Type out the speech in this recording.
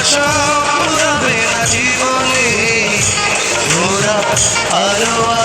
ভালোবাসা পুরাবে না জীবনে ঘোরা আলো